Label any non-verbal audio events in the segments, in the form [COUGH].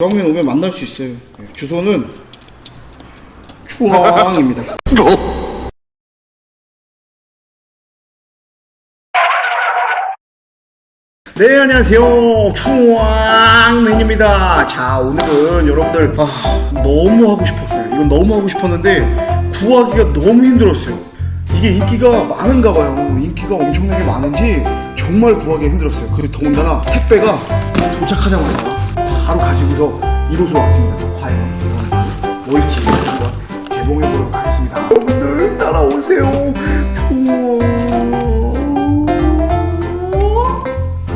주황면 오면 만날 수 있어요. 네, 주소는 추왕입니다. 네 안녕하세요. 추왕맨입니다. 자 오늘은 여러분들 아 너무 하고 싶었어요. 이건 너무 하고 싶었는데 구하기가 너무 힘들었어요. 이게 인기가 많은가 봐요. 인기가 엄청나게 많은지 정말 구하기 가 힘들었어요. 그리고 더군다나 택배가 도착하자마자 바로 가지고서 이곳으로 왔습니다. 과연 뭘지 한번 개봉해 보도록 하겠습니다. 여러분들 따라오세요.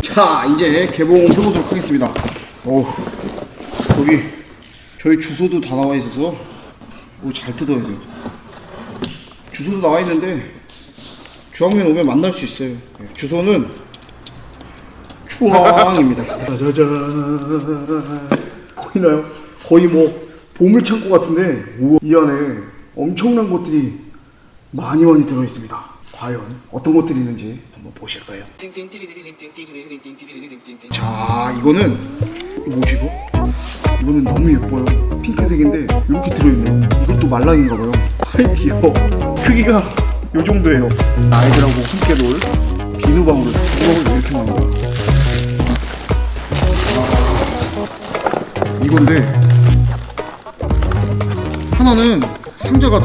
자 이제 개봉해보도록 하겠습니다. 오 여기 저희 주소도 다 나와 있어서 오, 잘 뜯어야 돼요. 주소도 나와 있는데 주황면 오면 만날 수 있어요. 네, 주소는 추왕입니다. [LAUGHS] 짜자잔. 보이나요? 거의 뭐 보물창고 같은데 우와, 이 안에 엄청난 것들이 많이 많이 들어있습니다. 과연 어떤 것들이 있는지 한번 보실까요? 자 이거는 이거 뭐지 이거? 이거는 너무 예뻐요. 핑크색인데 이렇게 들어있네요 이것도 말랑인가 봐요. 아이 귀여워. 크기가 요 정도예요. 아이들하고 함께 놀 비누방울 비누방울 이렇게 나온 거 아, 이건데 하나는 상자가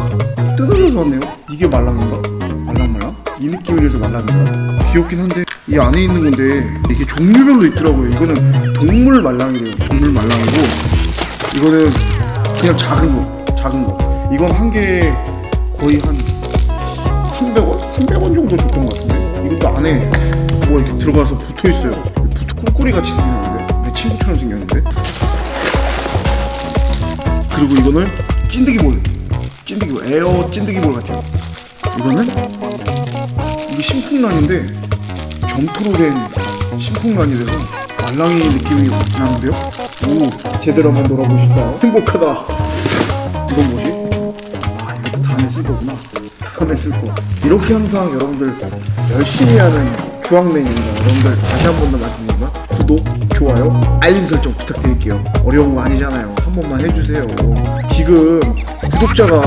뜯어져서 왔네요 이게 말랑인가? 말랑말랑? 이 느낌이라서 말랑인가? 귀엽긴 한데 이 안에 있는 건데 이게 종류별로 있더라고요 이거는 동물 말랑이래요 동물 말랑이고 이거는 그냥 작은 거 작은 거 이건 한 개에 거의 한 300원? 300원 정도 줬던 것 같은데 이것도 안에 뭐 이렇게 들어가서 붙어 있어요 붙어 꿀꿀이 같이 생겼는데 내 친구처럼 생겼는데 그리고 이거는 찐득이 볼 찐득이 볼 에어 찐득이 볼 같아요. 이거는 이게 심쿵란인데 점토로 된 심쿵란이라서 말랑이 느낌이 나는데요? 오 제대로 한번 놀아보실까요? 행복하다. 이건 뭐지? 아 이것도 다음에 쓸 거구나? 다음에 쓸 거 이렇게 항상 여러분들 열심히 하는 주황맨입니다. 여러분들 다시 한 번 더 말씀드 리면 구독, 좋아요, 알림 설정 부탁드릴게요. 어려운 거 아니잖아요. 한 번만 해주세요. 지금 구독자가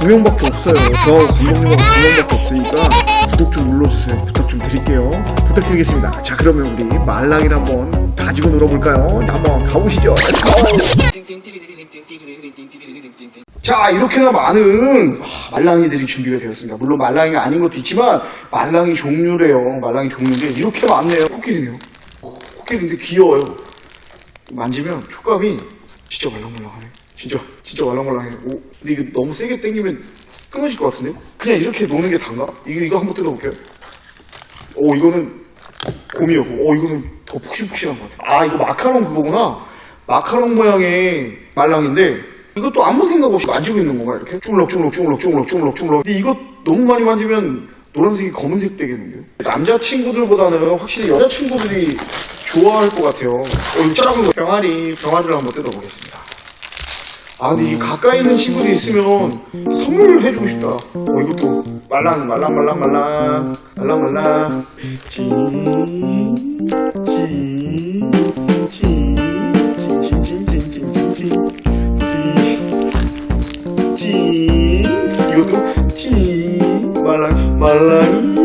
두 명밖에 없어요. 저하고 감독님하고 두 명밖에 없으니까 구독 좀 눌러주세요. 부탁 좀 드릴게요. 부탁드리겠습니다. 자 그러면 우리 말랑이를 한번 가지고 놀아볼까요? 한번 가보시죠. 자 이렇게나 많은 하, 말랑이들이 준비가 되었습니다. 물론 말랑이가 아닌 것도 있지만 말랑이 종류래요. 말랑이 종류인데 이렇게 많네요. 코끼리네요 오, 코끼리인데 귀여워요. 만지면 촉감이 진짜 말랑말랑하네. 진짜 진짜 말랑말랑해. 오 근데 이거 너무 세게 당기면 끊어질 것 같은데요? 그냥 이렇게 노는 게 단가? 이거 이거 한번 뜯어볼게요. 오 이거는 곰이었고 오 이거는 더 푹신푹신한 것 같아. 아 이거 마카롱 그거구나. 마카롱 모양의 말랑인데 이것도 아무 생각 없이 만지고 있는 건가 이렇게? 쭈물럭 쭈물럭 쭈물럭 쭈물럭 쭈물럭. 근데 이거 너무 많이 만지면 노란색이 검은색 되겠는데요 남자친구들보다는 확실히 여자친구들이 좋아할 것 같아요 어 이거 작은 거 병아리 병아리를 한번 뜯어보겠습니다 아 근데 이게 가까이 있는 친구들이 있으면 선물을 해주고 싶다 어 이것도 말랑 말랑 말랑 말랑 말랑 말랑 찌찌찌찌찌찌찌찌찌찌 이것도 찌 말랑 말랑이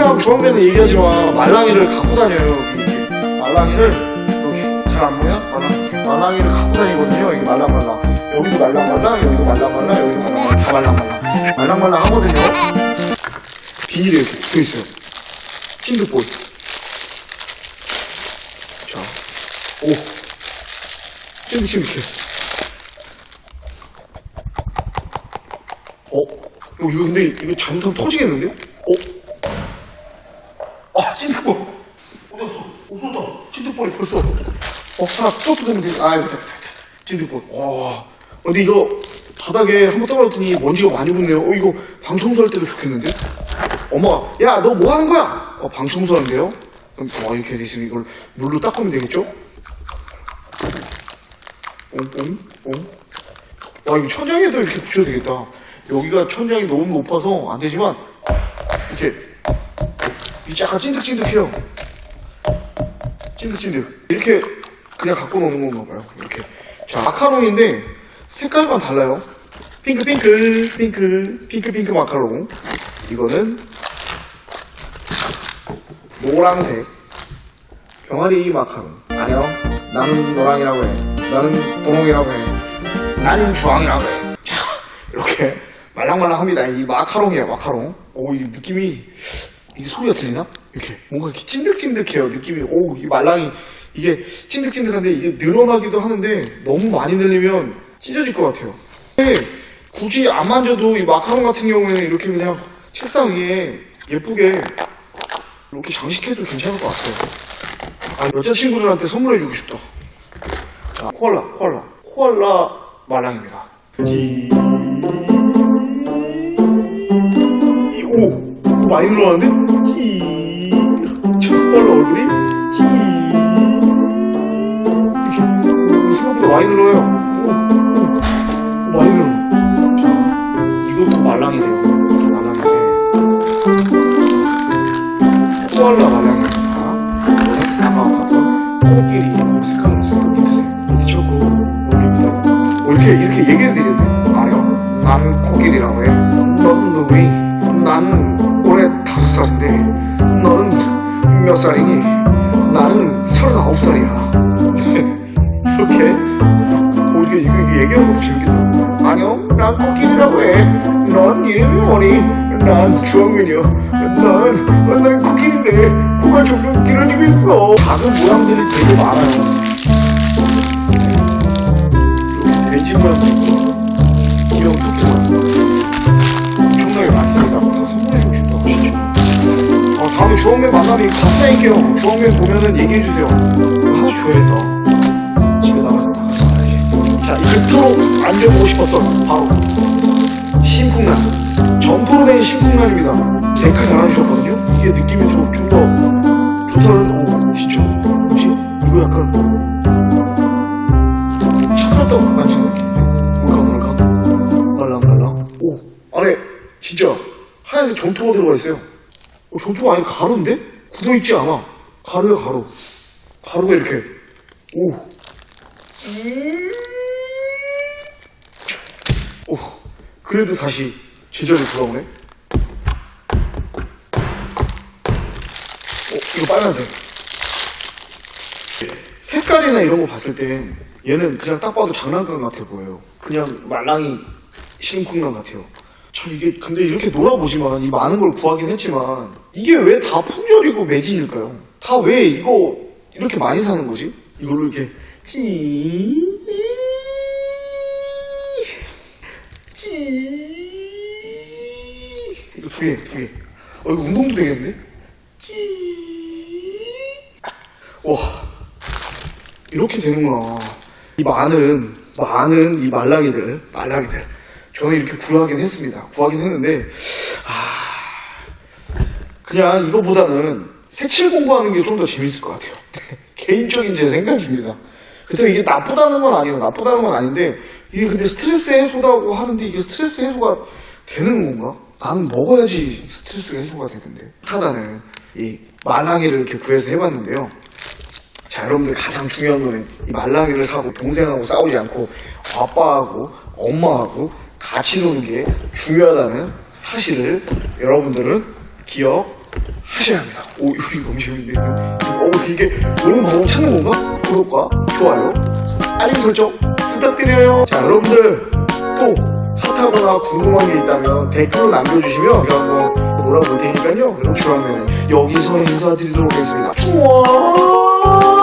항상 주황배는 얘기하지만 말랑이를 갖고 다녀요 이렇게. 말랑이를 이렇게 잘안 보여? 말랑 말랑이를 갖고 다니거든요 이게 말랑말랑. 여기도 말랑말랑 여기도 말랑말랑 여기도 말랑말랑. 다 말랑말랑. 말랑말랑 하거든요. 비닐에 이렇게 붙어 있어요. 찐득볼 자 오. 찐득찐득해. 어? 어, 이거 근데 이거 잘못하면 터지겠는데? 어? 아 찐득볼 어디 갔어? 어 쏟다 찐득볼이 벌써 어 하나 쏟도 되면 돼 아이고 됐다 됐다 찐득볼 와 근데 이거 바닥에 한번 떨어졌더니 먼지가 많이 붙네요 어 이거 방 청소할 때도 좋겠는데? 엄마가 야너 뭐 하는 거야? 어, 방 청소하는데요? 그럼 어, 이렇게 돼 있으면 이걸 물로 닦으면 되겠죠? 뽕뽕 뽕. 와 이거 천장에도 이렇게 붙여도 되겠다. 여기가 천장이 너무 높아서 안 되지만 이렇게 이게 약간 찐득찐득해요. 찐득찐득. 이렇게 그냥 갖고 노는 건가 봐요. 이렇게. 자, 마카롱인데 색깔만 달라요. 핑크, 핑크, 핑크, 핑크, 핑크 마카롱. 이거는 노란색. 병아리 마카롱. 아니요. 나는 노랑이라고 해. 나는 분홍이라고 해. 나는 주황이라고 해. 자, 이렇게 말랑말랑합니다. 이 마카롱이에요, 마카롱. 오, 이 느낌이, 이 소리가 들리나? 이렇게 뭔가 이렇게 찐득찐득해요, 느낌이. 오, 이 말랑이. 이게 찐득찐득한데 이게 늘어나기도 하는데 너무 많이 늘리면 찢어질 것 같아요. 근데 굳이 안 만져도 이 마카롱 같은 경우에는 이렇게 그냥 책상 위에 예쁘게 이렇게 장식해도 괜찮을 것 같아요. 아, 여자친구들한테 선물해주고 싶다. 자, 코알라, 코알라. 코알라 말랑입니다. 지... 이, 오! 많이 늘어나는데? 지... 저 코알라 얼굴이? 지... 이렇게. 오, 생각보다 많이 늘어요. 오, 오, 오, 많이 늘어. 자, 이것도 말랑이래요. 이것도 말랑인데. 코알라 아까 봤던 코끼리 색깔 모습 민트색, 민트 초코 올립니다. 어, 이렇게 이렇게 얘기해 드리네. 아니요, 나는 코끼리라고 해. 넌 누구니? 살인데, 너는 몇 살이니? 나는 서른아홉 살이야. [LAUGHS] 이렇게 어, 이게, 이게 얘기하는 것도 재밌겠다. 아니요, 난 코끼리라고 해. 넌 이름이 뭐니? 난 주황민이요. 난, 난 코끼리인데, 코가 점점 길어지고 있어. 작은 모양들이 되게 많아요. 이렇게 돼지 모양도 있고, 토끼 모 다음에 주황맨 만나면 갖다 할게요. 주황맨 보면은 얘기해주세요. 이거 하나 줘야겠다. 집에 나가서 다 가져가야지. 자, 이제 또 앉아보고 싶었던 바로 신풍란. 점토로 된 신풍란입니다. 댓글 달아주셨거든요. 이게 느낌이 좀, 좀더 좋다는, 오, 진짜. 뭐지? 이거 약간 차살떡 만지는 느낌인데. 물캉물캉. 말랑말랑. 오, 안에 진짜 하얀색 점토가 들어가 있어요. 어, 점토가 아니 가루인데? 굳어있지 않아. 가루야, 가루. 가루가 이렇게. 오. 오, 그래도 다시 제자리 돌아오네. 어, 이거 빨간색. 색깔이나 이런 거 봤을 땐 얘는 그냥 딱 봐도 장난감 같아 보여요. 그냥 말랑이 심쿵란 같아요. 참 이게 근데 이렇게 놀아보지만 이 많은 걸 구하긴 했지만 이게 왜 다 품절이고 매진일까요? 다 왜 이거 이렇게 많이 사는 거지? 이걸로 이렇게 찌찌 이거 두 개, 두 개. 어, 이거 운동도 되겠는데? 찌 와, 이렇게 되는구나. 이 많은, 많은 이 말랑이들, 말랑이들. 저는 이렇게 구하긴 했습니다. 구하긴 했는데, 아, 그냥 이거보다는 색칠 공부하는 게 좀 더 재밌을 것 같아요. [LAUGHS] 개인적인 제 생각입니다. 그렇다면 이게 나쁘다는 건 아니에요. 나쁘다는 건 아닌데, 이게 근데 스트레스 해소다고 하는데 이게 스트레스 해소가 되는 건가? 나는 먹어야지 스트레스가 해소가 되던데. 하다는 이 말랑이를 이렇게 구해서 해봤는데요. 자, 여러분들 가장 중요한 거는 이 말랑이를 사고 동생하고 싸우지 않고 아빠하고 엄마하고 노는 게 중요하다는 사실을 여러분들은 기억하셔야 합니다. 오, 이거 너무 재밌는데. 어, 이게 노는 방법 찾는 건가? 구독과 좋아요, 알림 설정 부탁드려요. 자, 여러분들 또 핫하거나 궁금한 게 있다면 댓글로 남겨주시면 제가 한번 놀아볼 테니까요. 그럼 주황면은 여기서 인사드리도록 하겠습니다. 주황!